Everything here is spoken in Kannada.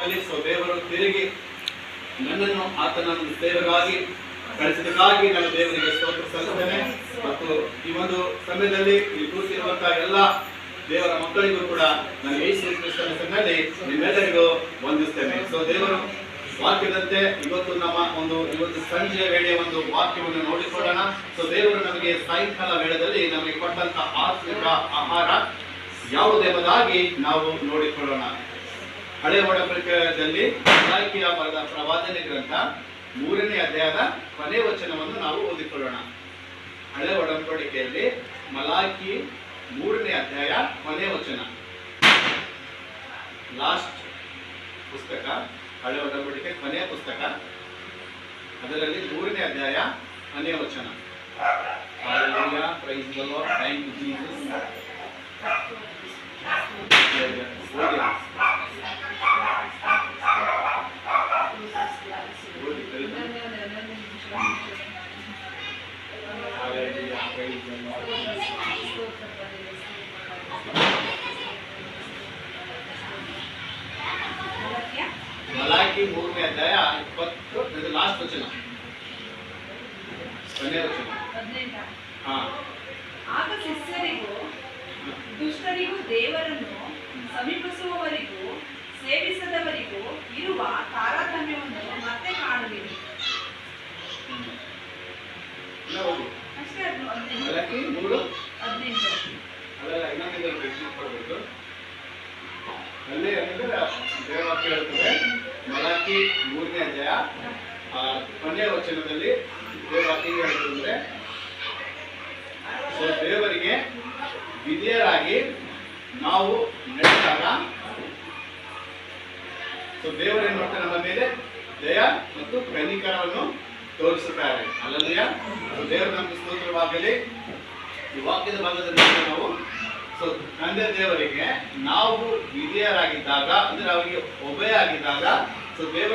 ಸೊ ದೇವರು ತಿರುಗಿ ನನ್ನನ್ನು ಆತನ ಸೇವೆಗಾಗಿ ಕಳಿಸಿದಕ್ಕಾಗಿ ನಾನು ದೇವರಿಗೆ ಸ್ತೋತ್ರ ಸಲ್ಲಿಸ್ತೇನೆ ಮತ್ತು ಈ ಒಂದು ಸಮಯದಲ್ಲಿ ಇಲ್ಲಿ ಕೂತಿರುವಂತಹ ಎಲ್ಲ ದೇವರ ಮಕ್ಕಳಿಗೂ ಕೂಡ ನಾನು ಯೇಸು ಕ್ರಿಸ್ತನ ಹೆಸರಿನಲ್ಲಿ ನಿಮ್ಮೆಲ್ಲರಿಗೂ ವಂದಿಸ್ತೇನೆ. ಸೊ ದೇವರು ವಾಕ್ಯದಂತೆ ಇವತ್ತು ನಮ್ಮ ಒಂದು, ಇವತ್ತು ಸಂಜೆಯ ವೇಳೆ ಒಂದು ವಾಕ್ಯವನ್ನು ನೋಡಿಕೊಳ್ಳೋಣ. ಸೊ ದೇವರು ನಮಗೆ ಸಾಯಂಕಾಲ ವೇಳೆಯಲ್ಲಿ ನಮಗೆ ಕೊಟ್ಟಂತಹ ಆತ್ಮಿಕ ಆಹಾರ ಯಾವುದೆಂಬುದಾಗಿ ನಾವು ನೋಡಿಕೊಳ್ಳೋಣ. ಹಳೆ ಒಡಂಬಡಿಕೆಯಲ್ಲಿ ಇಲಾಖೆಯ ಬರೆದ ಪ್ರವಾದನೆ ಗ್ರಂಥ ಮೂರನೇ ಅಧ್ಯಾಯದ ಕೊನೆ ವಚನವನ್ನು ನಾವು ಓದಿಕೊಳ್ಳೋಣ. ಹಳೆ ಒಡಂಬಡಿಕೆಯಲ್ಲಿ ಮಲಾಕಿ ಮೂರನೇ ಅಧ್ಯಾಯ ಕೊನೆ ವಚನ. ಲಾಸ್ಟ್ ಪುಸ್ತಕ, ಹಳೆ ಒಡಂಬಡಿಕೆ ಕೊನೆಯ ಪುಸ್ತಕ. ಅದರಲ್ಲಿ ಮೂರನೇ ಅಧ್ಯಾಯ ಕೊನೆಯ ವಚನ. ಥ್ಯಾಂಕ್ Praise the ಮಲಾಕಿ ಮೂರನೇ ಅಧ್ಯಾಯ ಇಪ್ಪತ್ತು ಇದು ಲಾಸ್ಟ್ ವಚನ. ಕೊನೆಯ ವಚನ. ಹಾ. ಆಗ ಶಿಷ್ಯರಿಗೂ ದುಷ್ಟರಿಗೂ ದೇವರನ್ನು ಸಮೀಪಿಸುವವರಿಗೂ ಸೇವಿಸದವರಿಗೂ ಇರುವ ತಾರತಮ್ಯವನ್ನು ಮತ್ತೆ ಕಾಣುವಿರಿ. ಅಷ್ಟೇ ಅದು ಹದಿನೆಂಟು ಮೂರು? ಹದಿನೆಂಟು ಅದೆಲ್ಲ ಇನ್ನೊಂದು ಕೊಡಬೇಕು ಅಲ್ಲಿ ಅಂದ್ರೆ ದೇವವಾಕ್ಯ ಹೇಳ್ತದೆ. ಮಲಾಕಿ ಮೂರನೇ ಅಧ್ಯಾಯ ಕೊನೆಯ ವಚನದಲ್ಲಿ ದೇವಾಕಿ ಹೇಳ್ತದಂದ್ರೆ ಸೊ ದೇವರಿಗೆ ವಿಧೇಯರಾಗಿ ನಾವು ನಡೆದಾಗ ಸೊ ಏನ್ ಮಾಡ್ತಾರೆ ನಮ್ಮ ಮೇಲೆ ದಯ ಮತ್ತು ಕನಿಕರವನ್ನು ತೋರಿಸುತ್ತಾರೆ. ಅಲ್ಲದೆಯ ದೇವರು ನಮಗೆ ಸ್ತೋತ್ರವಾಗಲಿ. ಈ ವಾಕ್ಯದ ಭಾಗದಲ್ಲಿ ನಾವು. ಸೊ ತಂದೆ ದೇವರಿಗೆ ನಾವು ವಿಧೇಯರಾಗಿದ್ದಾಗ, ಅಂದ್ರೆ ಅವರಿಗೆ ಒಬೆಯಾಗಿದ್ದಾಗ ಸೊ ದೇವರ